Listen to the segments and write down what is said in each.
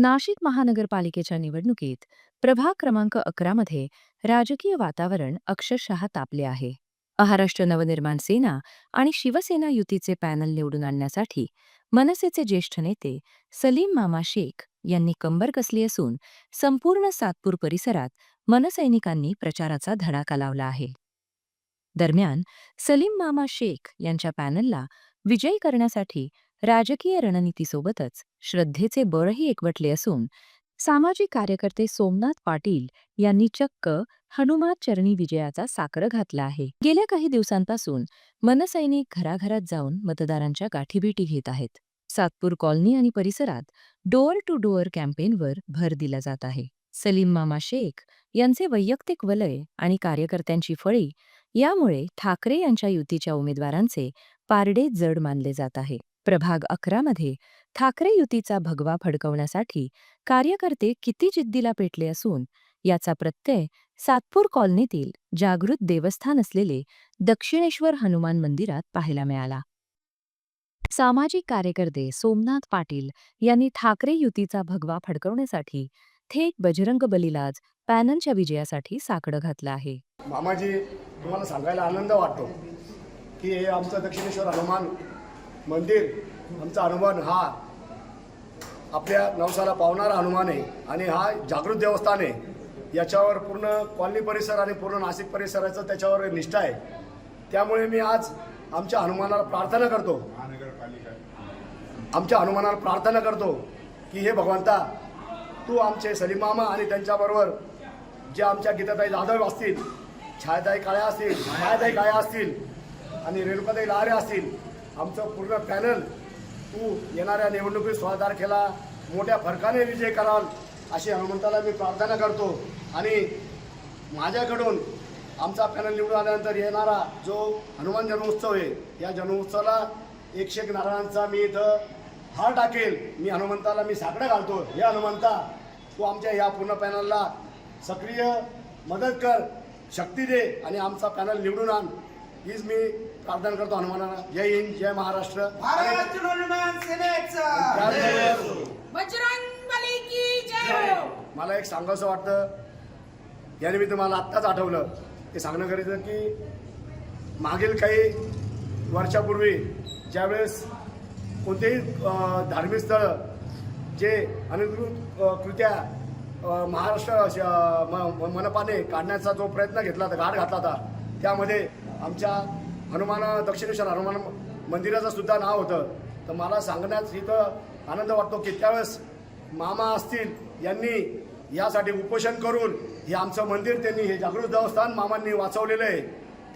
नाशिक महानगरपालिकेच्या निवडणुकीत प्रभाग क्रमांक अकरामध्ये राजकीय वातावरण अक्षरशः तापले आहे. महाराष्ट्र नवनिर्माण सेना आणि शिवसेना युतीचे पॅनल निवडून आणण्यासाठी मनसेचे ज्येष्ठ नेते सलीम मामा शेख यांनी कंबर कसली असून संपूर्ण सातपूर परिसरात मनसैनिकांनी प्रचाराचा धडाका लावला आहे. दरम्यान सलीम मामा शेख यांच्या पॅनलला विजयी करण्यासाठी राजकीय रणनीतीसोबतच श्रद्धेचे बळही एकवटले असून सामाजिक कार्यकर्ते सोमनाथ पाटील यांनी चक्क हनुमान चरणी विजयाचा साकर घातला आहे. गेल्या काही दिवसांपासून मनसैनिक घराघरात जाऊन मतदारांच्या गाठीभेटी घेत आहेत. सातपूर कॉलनी आणि परिसरात डोअर टू डोअर कॅम्पेनवर भर दिला जात आहे. सलीम मामा शेख यांचे वैयक्तिक वलय आणि कार्यकर्त्यांची फळी यामुळे ठाकरे यांच्या युतीच्या उमेदवारांचे पारडे जड मानले जात आहे. प्रभाग अकरामध्ये ठाकरे युतीचा भगवा फडकवण्यासाठी कार्यकर्ते किती जिद्दीला पेटले असून याचा प्रत्यय सातपूर कॉलनीतील जागृत देवस्थान असलेले दक्षिणेश्वर हनुमान मंदिरात पाहायला मिळाला. सामाजिक कार्यकर्ते सोमनाथ पाटील यांनी ठाकरे युतीचा भगवा फडकवण्यासाठी थेट बजरंग बलीलाच पॅनलच्या विजयासाठी साकडं घातलं आहे. मामाजी तुम्हाला सांगायला आनंद वाटतो की हे आमचं दक्षिणेश्वर हनुमान मंदिर आमचा हनुमान हा आपल्या नवसाला पावणारा हनुमान आहे आणि हा जागृत देवस्थान आहे. याच्यावर पूर्ण कॉलनी परिसर आणि पूर्ण नाशिक परिसराचं त्याच्यावर निष्ठा आहे. त्यामुळे मी आज आमच्या हनुमानाला प्रार्थना करतो. आमच्या हनुमानाला प्रार्थना करतो की हे भगवंता तू आमचे सलीमामा आणि त्यांच्याबरोबर जे आमच्या गीताताई जाधव असतील छायाताई काळ्या असतील छायाताई काळ्या असतील आणि रेणुकाताई लहारे असतील आमचं पूर्ण पॅनल तू येणाऱ्या निवडणुकीत सोळा तारखेला मोठ्या फरकाने विजय कराल अशी हनुमंताला मी प्रार्थना करतो. आणि माझ्याकडून आमचा पॅनल निवडून आल्यानंतर येणारा जो हनुमान जन्मोत्सव आहे या जन्मोत्सवाला एकशे एक नारळांचा मी इथं हार टाकेल. मी हनुमंताला मी साकडं घालतो. हे हनुमंता तू आमच्या या पूर्ण पॅनलला सक्रिय मदत कर शक्ती दे आणि आमचा पॅनल निवडून आण. हीच मी प्रार्थना करतो हनुमानाला. जय हिंद जय महाराष्ट्र. हनुमान सेनेचा. हो. मला एक सांगावंसं वाटतं. या निमित्त मला आत्ताच आठवलं. ते सांगणं गरजेचं की मागील काही वर्षापूर्वी ज्यावेळेस कोणतेही धार्मिक स्थळं जे अनधिकृत कृत्या महाराष्ट्र श- म- म- मनपाने काढण्याचा जो प्रयत्न घेतला होता घाट घातला होता त्यामध्ये आमच्या हनुमान दक्षिणेश्वर हनुमान मंदिराचं सुद्धा नाव होतं. तर मला सांगण्यात इथं आनंद वाटतो की त्यावेळेस मामा असतील यांनी यासाठी उपोषण करून हे आमचं मंदिर त्यांनी हे जागृत देवस्थान मामांनी वाचवलेलं आहे.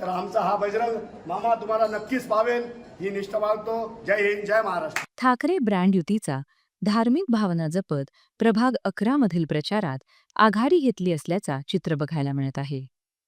तर आमचा हा बजरंग मामा तुम्हाला नक्कीच पावेल. ही निष्ठा बाळगतो. जय हिंद जय महाराष्ट्र. ठाकरे ब्रँड युतीचा धार्मिक भावना जपत प्रभाग अकरा मधील प्रचारात आघाडी घेतली असल्याचा चित्र बघायला मिळत आहे.